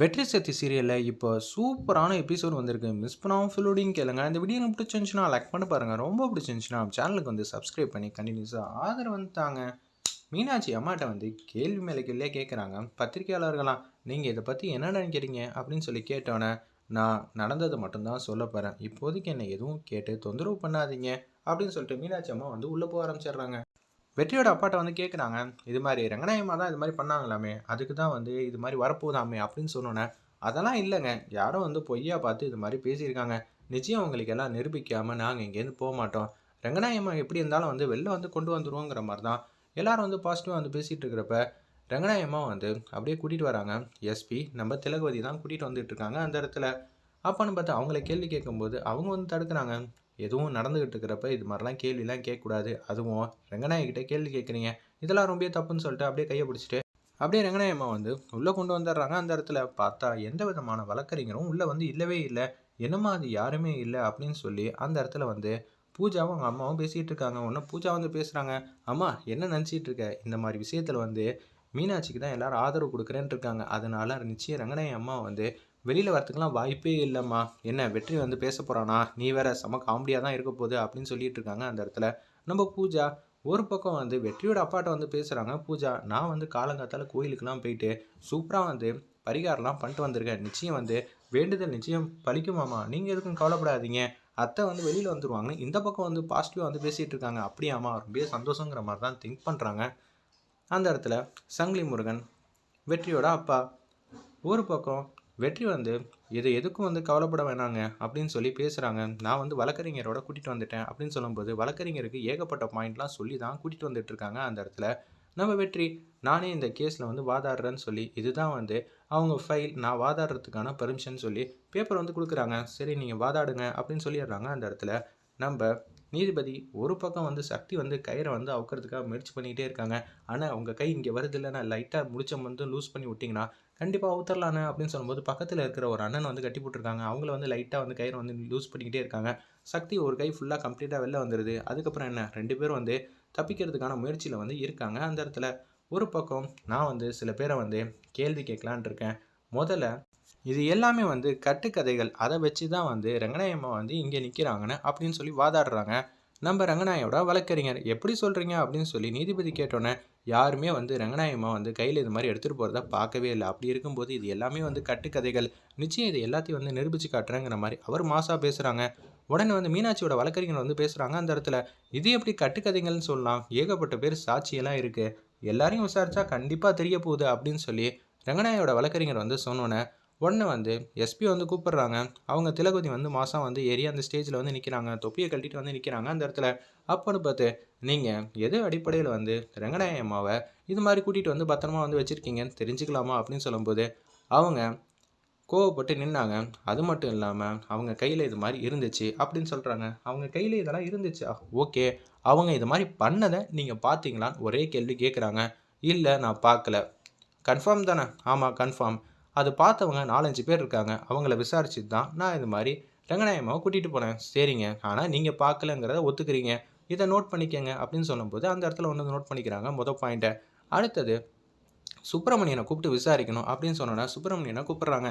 வெற்றி சக்தி சீரியலில் இப்போ சூப்பரான எபிசோட் வந்திருக்கு. மிஸ் பண்ணாமல் ஃபுல்லோடையும் கேளுங்க. இந்த வீடியோ எனக்கு பிடிச்சிருந்துச்சுன்னா லைக் பண்ணி பாருங்கள் ரொம்ப பிடிச்சிருந்துச்சுன்னா சேனலுக்கு வந்து சப்ஸ்கிரைப் பண்ணி கண்டினியூஸாக ஆதரவு வந்து தாங்க. மீனாட்சி அம்மாட்ட வந்து கேள்வி மேலே கேள்வியே கேட்குறாங்க பத்திரிகையாளர்களாம் நீங்கள் இதை பற்றி என்ன நினைக்கிறீங்க? அப்படின்னு சொல்லி கேட்டோன்னே நான் நடந்ததை மட்டும்தான் சொல்ல போகிறேன் இப்போதைக்கு என்னை எதுவும் கேட்டு தொந்தரவு பண்ணாதீங்க. அப்படின்னு சொல்லிட்டு மீனாட்சி அம்மா வந்து உள்ளே போக ஆரம்பிச்சிடுறாங்க. வெற்றியோட அப்பாட்ட வந்து கேட்குறாங்க இது மாதிரி ரங்கநாயகமாக தான் இது மாதிரி பண்ணாங்களாமே அதுக்கு தான் வந்து இது மாதிரி வரப்போதாமே அப்படின்னு சொன்னோன்னே அதெல்லாம் இல்லைங்க. யாரோ வந்து பொய்யா பார்த்து இது மாதிரி பேசியிருக்காங்க. நிச்சயம் உங்களுக்கு எல்லாம் நிரூபிக்காமல் நாங்கள் இங்கேருந்து போக மாட்டோம். ரங்கநாயகம்மா எப்படி இருந்தாலும் வந்து வெளில வந்து கொண்டு வந்துருவோங்கிற மாதிரி தான் எல்லாரும் வந்து பாசிட்டிவாக வந்து பேசிகிட்டு இருக்கிறப்ப ரங்கநாயகம்மா வந்து அப்படியே கூட்டிகிட்டு வராங்க. எஸ்பி நம்ம திலகவதி தான் கூட்டிகிட்டு வந்துட்டு இருக்காங்க அந்த இடத்துல. அப்பான்னு பார்த்து அவங்கள கேள்வி கேட்கும்போது அவங்க வந்து தடுக்கிறாங்க. எதுவும் நடந்துக்கிட்டு இருக்கிறப்ப இது மாதிரிலாம் கேள்விலாம் கேட்கக்கூடாது. அதுவும் ரங்கநாயகிட்ட கேள்வி கேட்குறீங்க. இதெல்லாம் ரொம்ப தப்புன்னு சொல்லிட்டு அப்படியே கையை பிடிச்சிட்டு அப்படியே ரங்கநாயம்மா வந்து உள்ளே கொண்டு வந்துடுறாங்க. அந்த இடத்துல பார்த்தா எந்த விதமான வழக்கறிஞரும் உள்ளே வந்து இல்லவே இல்லை. என்னம்மா அது யாருமே இல்லை அப்படின்னு சொல்லி அந்த இடத்துல வந்து பூஜாவும் அவங்க அம்மாவும் பேசிகிட்டு இருக்காங்க. ஒன்று பூஜா வந்து பேசுகிறாங்க அம்மா என்ன நினச்சிட்டு இருக்க? இந்த மாதிரி விஷயத்தில் வந்து மீனாட்சிக்கு தான் எல்லாரும் ஆதரவு கொடுக்குறேன்ட்டு இருக்காங்க. அதனால நிச்சயம் ரங்கநாயகி அம்மா வந்து வெளியில் வரத்துக்குலாம் வாய்ப்பே இல்லைம்மா. என்ன வெற்றி வந்து பேச போகிறானா நீ வேற செம காமெடியாக தான் இருக்க போகுது அப்படின்னு சொல்லிட்டு இருக்காங்க அந்த இடத்துல. நம்ம பூஜா ஒரு பக்கம் வந்து வெற்றியோட அப்பாட்ட வந்து பேசுகிறாங்க பூஜா நான் வந்து காலங்காத்தால் கோயிலுக்கெலாம் போயிட்டு சூப்பராக வந்து பரிகாரம்லாம் பண்ணிட்டு வந்திருக்கேன். நிச்சயம் வந்து வேண்டுதல் நிச்சயம் பழிக்குமாம்மா நீங்கள் எதுக்கும் கவலைப்படாதீங்க. அத்தை வந்து வெளியில் வந்துடுவாங்க இந்த பக்கம் வந்து பாசிட்டிவாக வந்து பேசிகிட்டு இருக்காங்க. அப்படியாம்மா ரொம்ப சந்தோஷங்கிற மாதிரி தான் திங்க் பண்ணுறாங்க அந்த இடத்துல சங்கிலி முருகன் வெற்றியோட அப்பா ஒரு பக்கம் வெற்றி வந்து இது எதுக்கும் வந்து கவலைப்பட வேணாங்க அப்படின்னு சொல்லி பேசுகிறாங்க நான் வந்து வழக்கறிஞரோட கூட்டிகிட்டு வந்துட்டேன் அப்படின்னு சொல்லும்போது வழக்கறிஞருக்கு ஏகப்பட்ட பாயிண்ட்லாம் சொல்லி தான் கூட்டிகிட்டு வந்துட்டுருக்காங்க அந்த இடத்துல. நம்ம வெற்றி நானே இந்த கேஸில் வந்து வாதாடுறேன்னு சொல்லி இதுதான் வந்து அவங்க ஃபைல் நான் வாதாடுறதுக்கான பெர்மிஷன் சொல்லி பேப்பர் வந்து கொடுக்குறாங்க. சரி நீங்கள் வாதாடுங்க அப்படின்னு சொல்லிடுறாங்க அந்த இடத்துல. நம்ம நீதிபதி ஒரு பக்கம் வந்து சக்தி வந்து கயிறை வந்து அவுக்கிறதுக்காக முயற்சி பண்ணிக்கிட்டே இருக்காங்க. ஆனால் உங்கள் கை இங்கே வருது இல்லைன்னா லைட்டாக முடிச்சம் வந்து லூஸ் பண்ணி விட்டிங்கன்னா கண்டிப்பாக ஊத்தரலான்னு அப்படின்னு சொல்லும்போது பக்கத்தில் இருக்கிற ஒரு அண்ணன் வந்து கட்டி போட்டிருக்காங்க. அவங்கள வந்து லைட்டாக வந்து கயிறு வந்து லூஸ் பண்ணிக்கிட்டே இருக்காங்க. சக்தி ஒரு கை ஃபுல்லாக கம்ப்ளீட்டாக வெளில வந்துடுது அதுக்கப்புறம் என்ன? ரெண்டு பேரும் வந்து தப்பிக்கிறதுக்கான முயற்சியில் வந்து இருக்காங்க. அந்த இடத்துல ஒரு பக்கம் நான் வந்து சில பேரை வந்து கேள்வி கேட்கலான் இருக்கேன். முதல்ல இது எல்லாமே வந்து கட்டுக்கதைகள். அதை வச்சு தான் வந்து ரங்கநாயம்மா வந்து இங்கே நிற்கிறாங்கன்னு அப்படின்னு சொல்லி வாதாடுறாங்க. நம்ம ரங்கநாயோட வழக்கறிஞர். எப்படி சொல்கிறீங்க அப்படின்னு சொல்லி நீதிபதி கேட்டோன்னே யாருமே வந்து ரங்கநாயம்மா வந்து கையில் இது மாதிரி எடுத்துகிட்டு போகிறத பார்க்கவே இல்லை. அப்படி இருக்கும்போது இது எல்லாமே வந்து கட்டுக்கதைகள். நிச்சயம் இது எல்லாத்தையும் வந்து நிரூபித்து காட்டுறேங்கிற மாதிரி அவர் மாசாக பேசுகிறாங்க உடனே வந்து மீனாட்சியோட வழக்கறிஞர் வந்து பேசுகிறாங்க அந்த இடத்துல. இது எப்படி கட்டுக்கதைகள்னு சொல்லலாம். ஏகப்பட்ட பேர் சாட்சியெல்லாம் இருக்குது எல்லாரையும் விசாரித்தா கண்டிப்பாக தெரிய போகுது அப்படின்னு சொல்லி ரங்கநாயோட வழக்கறிஞர் வந்து சொன்னோன்னே உடனே வந்து எஸ்பி வந்து கூப்பிட்றாங்க. அவங்க திலகவதி வந்து மாதம் வந்து ஏறி அந்த ஸ்டேஜில் வந்து நிற்கிறாங்க தொப்பியை கழட்டிட்டு வந்து நிற்கிறாங்க அந்த இடத்துல. அப்போன்னு பார்த்து நீங்கள் எது அடிப்படையில் வந்து ரங்கநாய அம்மாவை இது மாதிரி கூட்டிகிட்டு வந்து பத்திரமா வந்து வச்சுருக்கீங்கன்னு தெரிஞ்சுக்கலாமா அப்படின்னு சொல்லும்போது அவங்க கோவப்பட்டு நின்னாங்க. அது மட்டும் இல்லாமல் அவங்க கையில் இது மாதிரி இருந்துச்சு அப்படின்னு சொல்கிறாங்க அவங்க கையில் இதெல்லாம் இருந்துச்சா. ஓகே. அவங்க இது மாதிரி பண்ணதை நீங்கள் பார்த்தீங்களான்னு ஒரே கேள்வி கேட்குறாங்க இல்லை நான் பார்க்கல. கன்ஃபார்ம் தானே? ஆமாம் கன்ஃபார்ம் அது பார்த்தவங்க நாலஞ்சு பேர் இருக்காங்க. அவங்கள விசாரிச்சு தான் நான் இது மாதிரி ரங்கநாயம்மாவை கூட்டிகிட்டு போனேன். சரிங்க. ஆனால் நீங்கள் பார்க்கலங்கிறத ஒத்துக்கிறீங்க. இதை நோட் பண்ணிக்கங்க அப்படின்னு சொல்லும்போது அந்த இடத்துல ஒன்று நோட் பண்ணிக்கிறாங்க. மொதல் பாயிண்ட்டை அடுத்தது சுப்பிரமணியனை கூப்பிட்டு விசாரிக்கணும் அப்படின்னு சொன்னோன்னே சுப்பிரமணியனை கூப்பிட்றாங்க.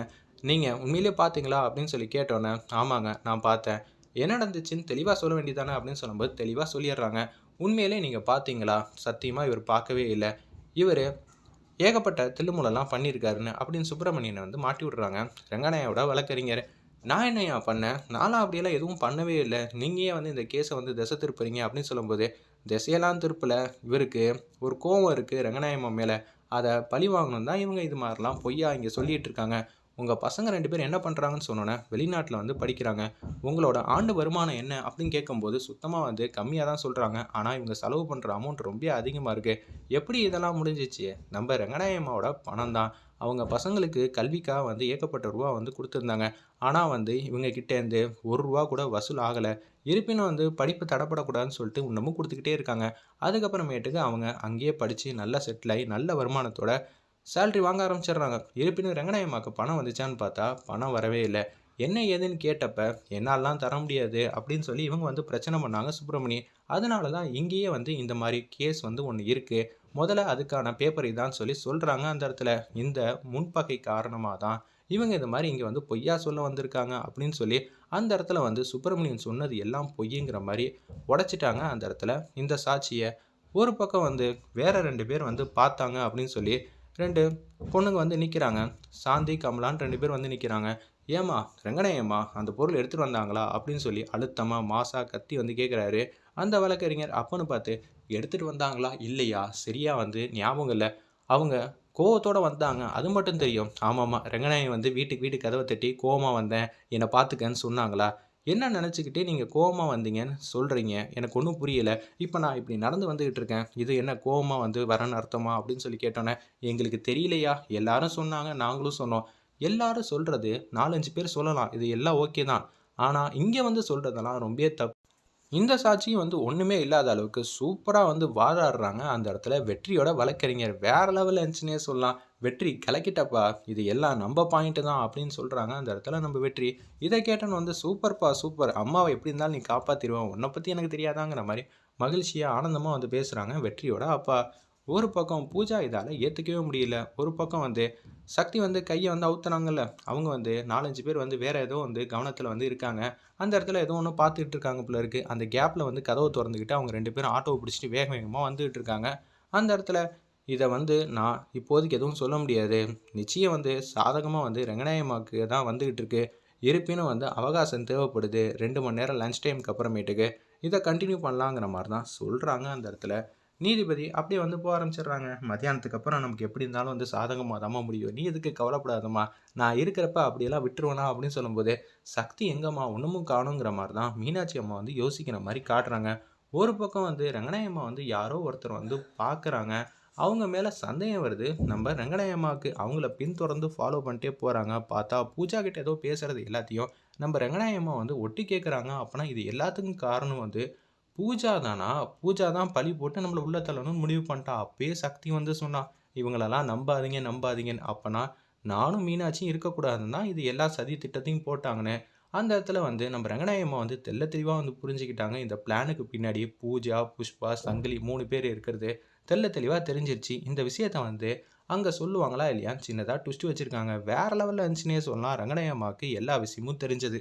நீங்கள் உண்மையிலே பார்த்தீங்களா? அப்படின்னு சொல்லி கேட்டோன்னே ஆமாங்க நான் பார்த்தேன். என்ன நடந்துச்சுன்னு தெளிவாக சொல்ல வேண்டியதானே அப்படின்னு சொல்லும்போது தெளிவாக சொல்லிடுறாங்க. உண்மையிலே நீங்கள் பார்த்தீங்களா? சத்தியமாக இவர் பார்க்கவே இல்லை. இவர் ஏகப்பட்ட தில்லுமுலெல்லாம் பண்ணியிருக்காருன்னு அப்படின்னு சுப்பிரமணியனை வந்து மாட்டி விட்றாங்க. ரங்கநாயோட வழக்கறிஞர். நான் என்னையா பண்ணேன்? நானும் அப்படியெல்லாம் எதுவும் பண்ணவே இல்லை. நீங்கள் வந்து இந்த கேஸை வந்து திசை திருப்புறீங்க அப்படின்னு சொல்லும்போது திசையெல்லாம் திருப்பலை. இவருக்கு ஒரு கோவம் இருக்குது ரங்கநாயம்மா மேலே. அதை பழி வாங்கணும் தான் இவங்க இது மாதிரிலாம் பொய்யா இங்கே சொல்லிகிட்டு இருக்காங்க. உங்கள் பசங்க ரெண்டு பேரும் என்ன பண்ணுறாங்கன்னு சொன்னோன்னே வெளிநாட்டில் வந்து படிக்கிறாங்க. உங்களோட ஆண்டு வருமானம் என்ன அப்படின்னு கேட்கும்போது சுத்தமாக வந்து கம்மியாக தான் சொல்கிறாங்க ஆனால் இவங்க செலவு பண்ணுற அமௌண்ட் ரொம்ப அதிகமாக இருக்குது எப்படி இதெல்லாம் முடிஞ்சிச்சு? நம்ம ரங்கநாயம்மாவோட பணம் தான். அவங்க பசங்களுக்கு கல்விக்காக வந்து ஏகப்பட்ட ரூபா வந்து கொடுத்துருந்தாங்க. ஆனால் வந்து இவங்க கிட்டேருந்து ஒரு ரூபா கூட வசூல் ஆகலை. இருப்பினும் வந்து படிப்பு தடப்படக்கூடாதுன்னு சொல்லிட்டு இன்னமும் கொடுத்துக்கிட்டே இருக்காங்க. அதுக்கப்புறமேட்டுக்கு அவங்க அங்கேயே படித்து நல்லா செட்டில் ஆகி நல்ல வருமானத்தோட சேல்ரி வாங்க ஆரம்பிச்சிடுறாங்க. இருப்பினும் ரெங்கநாயம்மாவுக்கு பணம் வந்துச்சான்னு பார்த்தா பணம் வரவே இல்லை. என்ன ஏதுன்னு கேட்டப்ப என்னாலாம் தர முடியாது அப்படின்னு சொல்லி இவங்க வந்து பிரச்சனை பண்ணாங்க சுப்பிரமணி அதனால தான் இங்கேயே வந்து இந்த மாதிரி கேஸ் வந்து ஒன்று இருக்குது முதல்ல அதுக்கான பேப்பர் இதான்னு சொல்லி சொல்கிறாங்க அந்த இடத்துல. இந்த முன்பகை காரணமாக தான் இவங்க இந்த மாதிரி இங்கே வந்து பொய்யா சொல்ல வந்திருக்காங்க அப்படின்னு சொல்லி அந்த இடத்துல வந்து சுப்பிரமணியன் சொன்னது எல்லாம் பொய்யுங்கிற மாதிரி உடைச்சிட்டாங்க அந்த இடத்துல. இந்த சாட்சியை ஒரு பக்கம் வந்து வேற ரெண்டு பேர் வந்து பார்த்தாங்க அப்படின்னு சொல்லி ரெண்டு பொண்ணுங்க வந்து நிற்கிறாங்க சாந்தி கமலான்னு ரெண்டு பேர் வந்து நிற்கிறாங்க ஏமா ரெங்கனையம்மா அந்த பொருள் எடுத்துகிட்டு வந்தாங்களா? அப்படின்னு சொல்லி அழுத்தமாக மாசா கத்தி வந்து கேட்குறாரு அந்த வழக்கறிஞர் அப்பன்னு பார்த்து எடுத்துகிட்டு வந்தாங்களா? இல்லையா? சரியாக வந்து ஞாபகம் இல்லை. அவங்க கோவத்தோடு வந்தாங்க. அது மட்டும் தெரியும். ஆமாம்மா ரெங்கநாயகன் வந்து வீட்டுக்கு வீட்டு கதவை தட்டி கோவமாக வந்தேன். என்னை பார்த்துக்கன்னு சொன்னாங்களா? என்ன நினச்சிக்கிட்டே நீங்கள் கோவமாக வந்தீங்கன்னு சொல்கிறீங்க எனக்கு ஒன்றும் புரியலை. இப்போ நான் இப்படி நடந்து வந்துக்கிட்டு இருக்கேன். இது என்ன கோவமாக வந்து வரன்னு அர்த்தமா? அப்படின்னு சொல்லி கேட்டோன்னே எங்களுக்கு தெரியலையா? எல்லாரும் சொன்னாங்க. நாங்களும் சொன்னோம். எல்லாரும் சொல்கிறது நாலஞ்சு பேர் சொல்லலாம். இது எல்லாம் ஓகே தான். ஆனால் இங்கே வந்து சொல்கிறதெல்லாம் ரொம்ப தப்பு. இந்த சாட்சியும் வந்து ஒன்றுமே இல்லாத அளவுக்கு சூப்பராக வந்து வாதாடுறாங்க. அந்த இடத்துல வெற்றியோட வழக்கறிஞர் வேற லெவலில் இருந்துச்சுன்னே சொல்லலாம். வெற்றி கலக்கிட்டப்பா இது எல்லாம் நம்ம பாயிண்ட்டு தான் அப்படின்னு சொல்கிறாங்க அந்த இடத்துல நம்ம வெற்றி. இதை கேட்டோன்னு வந்து சூப்பர்ப்பா சூப்பர். அம்மாவை எப்படி இருந்தாலும் நீ காப்பாற்றிடுவோம் உன்னை பற்றி எனக்கு தெரியாதாங்கிற மாதிரி மகிழ்ச்சியாக ஆனந்தமாக வந்து பேசுகிறாங்க வெற்றியோட அப்பா. ஒரு பக்கம் பூஜா இதால் ஏற்றுக்கவே முடியல. ஒரு பக்கம் வந்து சக்தி வந்து கையை வந்து அவுத்துனாங்கல்ல. அவங்க வந்து நாலஞ்சு பேர் வந்து வேறு ஏதோ வந்து கவனத்தில் வந்து இருக்காங்க. அந்த இடத்துல ஏதோ ஒன்று பார்த்துட்டு இருக்காங்க போல இருக்குது அந்த கேப்பில் வந்து கதவை திறந்துக்கிட்டு அவங்க ரெண்டு பேரும் ஆட்டோவை பிடிச்சிட்டு வேக வேகமாக வந்துகிட்டு இருக்காங்க. அந்த இடத்துல இதை வந்து நான் இப்போதைக்கு எதுவும் சொல்ல முடியாது. நிச்சயம் வந்து சாதகமாக வந்து ரங்கநாயம்மாவுக்கு தான் வந்துக்கிட்டு இருக்கு. இருப்பினும் வந்து அவகாசம் தேவைப்படுது. ரெண்டு மணி நேரம் லஞ்ச் டைமுக்கு அப்புறமேட்டுக்கு இதை கண்டினியூ பண்ணலாங்கிற மாதிரி தான் சொல்கிறாங்க அந்த இடத்துல. நீதிபதி அப்படியே வந்து போக ஆரம்பிச்சிடுறாங்க. மத்தியானத்துக்கு அப்புறம் நமக்கு எப்படி இருந்தாலும் வந்து சாதகமாக தாம்மா முடியும். நீ எதுக்கு கவலைப்படாதம்மா. நான் இருக்கிறப்ப அப்படியெல்லாம் விட்டுருவேனா அப்படின்னு சொல்லும்போது சக்தி எங்கம்மா ஒன்றுமும் காணுங்கிற மாதிரி தான் மீனாட்சி அம்மா வந்து யோசிக்கிற மாதிரி காட்டுறாங்க. ஒரு பக்கம் வந்து ரங்கநாயம்மா வந்து யாரோ ஒருத்தர் வந்து பார்க்குறாங்க அவங்க மேலே சந்தேகம் வருது. நம்ம ரங்கநாயம்மாவுக்கு அவங்கள பின்தொடர்ந்து ஃபாலோ பண்ணிட்டே போகிறாங்க பார்த்தா பூஜா கிட்ட ஏதோ பேசுகிறது எல்லாத்தையும் நம்ம ரங்கநாயம்மா வந்து ஒட்டி கேட்குறாங்க அப்போனா இது எல்லாத்துக்கும் காரணம் வந்து பூஜா தானா? பூஜா தான் பழி போட்டு நம்மளை உள்ள தள்ளணும்னு முடிவு பண்ணிட்டா. அப்பயே சக்தி வந்து சொன்னான் இவங்களெல்லாம் நம்பாதீங்க நம்பாதீங்கன்னு. அப்போனா நானும் மீனாட்சியும் இருக்கக்கூடாதுன்னு தான் இது எல்லா சதி திட்டத்தையும் போட்டாங்கன்னு அந்த இடத்துல வந்து நம்ம ரங்கநாயம்மா வந்து தெல்ல தெளிவாக வந்து புரிஞ்சுக்கிட்டாங்க. இந்த பிளானுக்கு பின்னாடி பூஜா புஷ்பா சங்கிலி மூணு பேர் இருக்கிறது தெல்ல தெளிவாக தெரிஞ்சிருச்சு. இந்த விஷயத்த வந்து அங்கே சொல்லுவாங்களா இல்லையான்னு சின்னதாக ட்விஸ்ட் வச்சுருக்காங்க. வேறு லெவலில் இருந்துச்சுன்னே சொல்லலாம். ரங்கநாயம்மாவுக்கு எல்லா விஷயமும் தெரிஞ்சது.